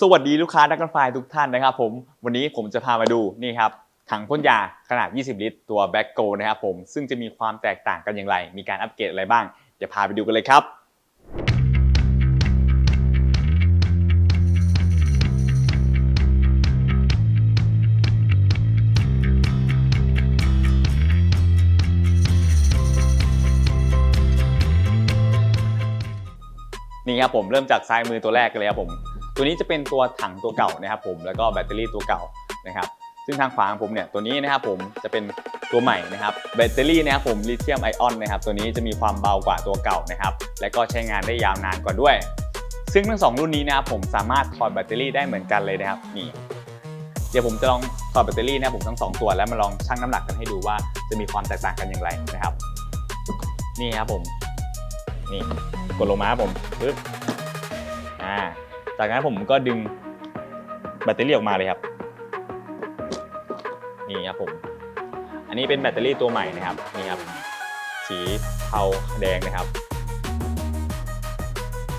สวัสดีลูกค้านักการไฟทุกท่านนะครับผมวันนี้ผมจะพามาดูนี่ครับถังพ่นยาขนาด 20 ลิตร ตัวแบ็กโกนะครับผมซึ่งจะมีความแตกต่างกันอย่างไร มีการอัปเกรดอะไรบ้างเดี๋ยวพาไปดูกันเลยครับนี่ครับผมเริ่มจากซ้ายมือตัวแรกกันเลยครับผม ตัวนี้จะเป็นตัวถังตัวเก่านะครับผมแล้วก็แบตเตอรี่ตัวเก่านะครับซึ่งทางขวาของผมเนี่ยตัวนี้นะครับผมจะเป็นตัวใหม่นะครับแบตเตอรี่นะครับผมลิเธียมไอออนนะครับตัวนี้จะมีความเบากว่าตัวเก่านะครับและก็ใช้งานได้ยาวนานกว่าด้วย ซึ่งทั้งสองรุ่นนี้นะครับผมสามารถถอดแบตเตอรี่ได้เหมือนกันเลยนะครับนี่เดี๋ยวผมจะลองถอดแบตเตอรี่นะครับผมทั้งสองตัวแล้วมาลองชั่งน้ำหนักกันให้ดูว่าจะมีความแตกต่างกันอย่างไรนะครับ นี่ครับผม นี่กดลงมาครับผมปึ๊บอ่า จากนั้นผมก็ดึงแบตเตอรี่ออกมาเลยครับ นี่ครับผม อันนี้เป็นแบตเตอรี่ตัวใหม่นะครับ นี่ครับ สีเทาแดงนะครับ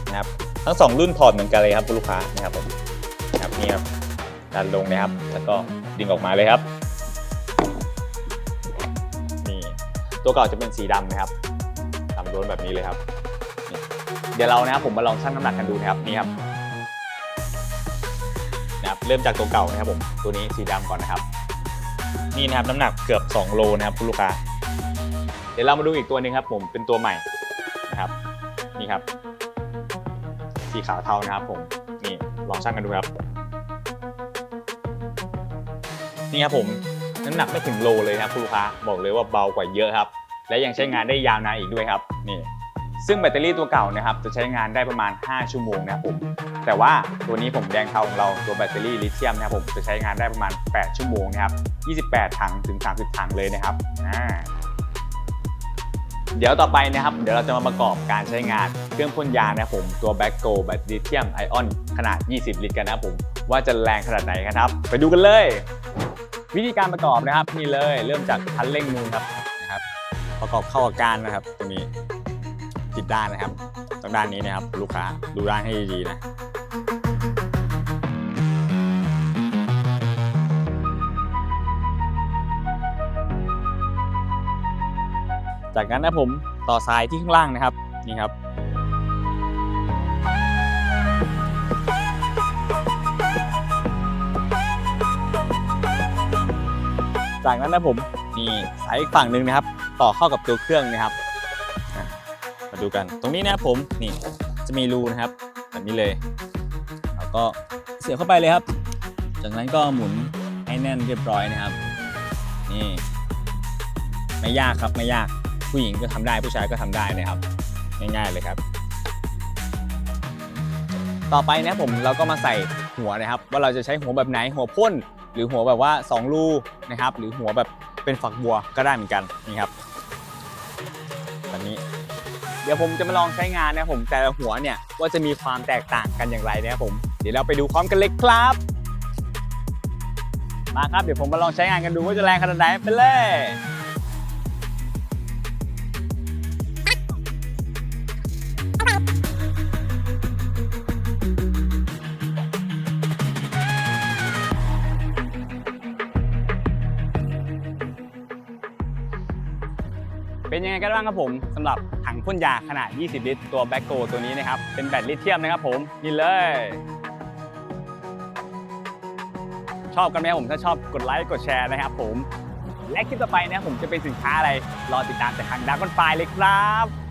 นะครับ ทั้งสองรุ่นถอดเหมือนกันเลยครับคุณลูกค้านะครับผมนะครับนี่ครับดันลงนะครับ แล้วก็ดึงออกมาเลยครับ นี่ ตัวเก่าจะเป็นสีดำนะครับดำล้วนแบบนี้เลยครับ เดี๋ยวเรานะครับผมมาลองชั่งน้ำหนักกันดูนะครับ นี่ครับ เริ่มจากตัวเก่านะครับผม ตัวนี้สีดำก่อนนะครับ นี่นะครับน้ำหนักเกือบ 2 โลนะครับคุณลูกค้า เดี๋ยวเรามาดูอีกตัวหนึ่งครับผมเป็นตัวใหม่นะครับ นี่ครับ สีขาวเทานะครับผมนี่ลองชั่งกันดูครับ นี่ครับผมน้ำหนักไม่ถึงโลเลยนะครับคุณลูกค้าบอกเลยว่าเบากว่าเยอะครับ และยังใช้งานได้ยาวนานอีกด้วยครับ นี่ ซึ่งแบตเตอรี่ตัวเก่านะครับจะใช้งานได้ประมาณ 5 ชั่วโมงนะครับผมแต่ว่าตัวนี้ผมแดงเทาของเราตัวแบตเตอรี่ลิเธียมนะครับผมจะใช้งานได้ประมาณ 8 ชั่วโมงนะครับ 28 ถังถึง 30 ถังเลยนะครับเดี๋ยวต่อไปนะครับ เดี๋ยวเราจะมาประกอบการใช้งานเครื่องพ่นยานะครับผมตัวแบ็กโกแบตลิเธียมไอออนขนาด 20 ลิตรกันนะครับผมว่าจะแรงขนาดไหนครับ ไปดูกันเลย วิธีการประกอบนะครับนี่เลยเริ่มจากคันเร่งมือครับนะครับ ประกอบเข้ากับการนะครับตรงนี้ ผิดด้านนะครับตรงด้านนี้นะครับ ลูกค้าดูด้านให้ดีๆนะจากนั้นนะผมต่อสายที่ข้างล่างนะครับนี่ครับ จากนั้นนะผมนี่สายอีกฝั่งหนึ่งนะครับ ต่อเข้ากับตัวเครื่องนะครับ มาดูกัน ตรงนี้นะครับผมนี่จะมีรูนะครับแบบนี้เลยแล้วก็เสียบเข้าไปเลยครับ จากนั้นก็หมุนให้แน่นเรียบร้อยนะครับ นี่ไม่ยากครับไม่ยากผู้หญิงก็ทำได้ผู้ชายก็ทำได้นะครับ ง่ายๆเลยครับ ต่อไปนะครับผมเราก็มาใส่หัวนะครับ ว่าเราจะใช้หัวแบบไหนหัวพ่นหรือหัวแบบว่า2รูนะครับ หรือหัวแบบเป็นฝักบัวก็ได้เหมือนกันนี่ครับแบบนี้ เดี๋ยวผมจะมาลองใช้งานนะผมแต่ละหัวเนี่ยว่าจะมีความแตกต่างกันอย่างไรนะครับผมเดี๋ยวเราไปดูพร้อมกันเลยครับ มาครับเดี๋ยวผมมาลองใช้งานกันดูว่าจะแรงขนาดไหนไปเลยเป็นยังไงกันบ้างครับผมสำหรับ พ่นยาขนาด 20 ลิตร ตัวแบ็กโกตัวนี้นะครับ เป็นแบตลิเธียมนะครับผมนี่เลย ชอบกันไหมครับผมถ้าชอบกดไลค์กดแชร์นะครับผม และคลิปต่อไปนะผมจะเป็นสินค้าอะไร รอติดตามจากทางดาร์กอนไฟเลยครับ